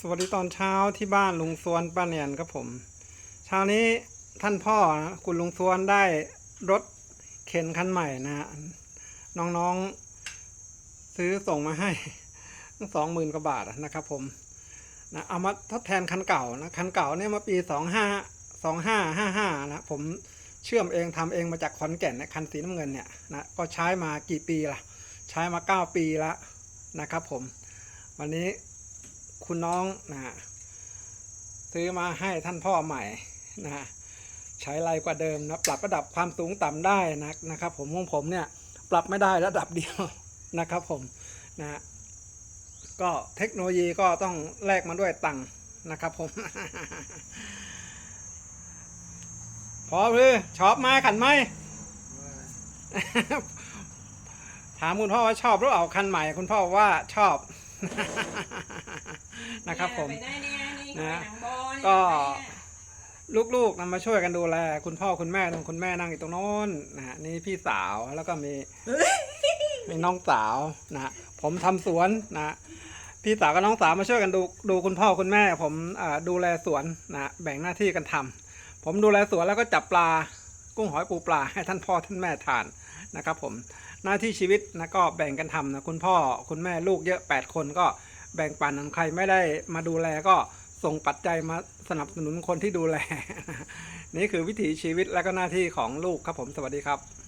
สวัสดีตอนเช้าที่บ้านลุงสวนป้าเนียนครับผม เช้านี้ท่านพ่อนะคุณลุงสวนได้รถเข็นคันใหม่นะฮะน้องๆซื้อส่งมาให้สองหมื่นกว่าบาทนะครับผมนะเอามาทดแทนคันเก่านะคันเก่าเนี่ยมาปีสองห้าสองห้าห้าห้านะผมเชื่อมเองทำเองมาจากขอนแก่นนยคันสีน้ำเงินเนี่ยนะก็ใช้มากี่ปีละใช้มาเก้าปีแล้วนะครับผม วันนี้ คุณน้องนะฮะซื้อมาให้ท่านพ่อใหม่นะฮะใช้ไรกว่าเดิมนะปรับระดับความสูงต่ำได้นะนะครับ ผมของผมเนี่ยปรับไม่ได้ระดับเดียวนะครับ ผมนะฮะก็เทคโนโลยีก็ต้องแลกมาด้วยตังค์นะครับ ผมพอหรือชอบไหมขันไหมถามคุณพ่อว่าชอบหรือเปล่าคันใหม่คุณพ่อว่าชอบ นะครับผมไปได้เนี่ยนี่นะหนังบอลก็ลูกๆนำมาช่วยกันดูแล คุณพ่อคุณแม่ตรงคุณแม่นั่งอยู่ตรงโน้นนะฮะนี่พี่สาวแล้วก็มีมีน้องสาวนะฮะผมทำสวนนะฮะพี่สาวกับน้องสาวมาช่วยกันดูดูคุณพ่อคุณแม่ ผมอ่าดูแลสวนนะฮะแบ่งหน้าที่กันทำผมดูแลสวนแล้วก็จับปลากุ้งหอยปูปลาให้ท่านพ่อท่านแม่ทาน นะครับผมหน้าที่ชีวิตนะก็แบ่งกันทำนะคุณพ่อคุณแม่ลูกเยอะ 8 คนก็แบ่งปันใครไม่ได้มาดูแลก็ส่งปัจจัยมาสนับสนุนคนที่ดูแล นี่คือวิถีชีวิตและก็หน้าที่ของลูกครับผมสวัสดีครับ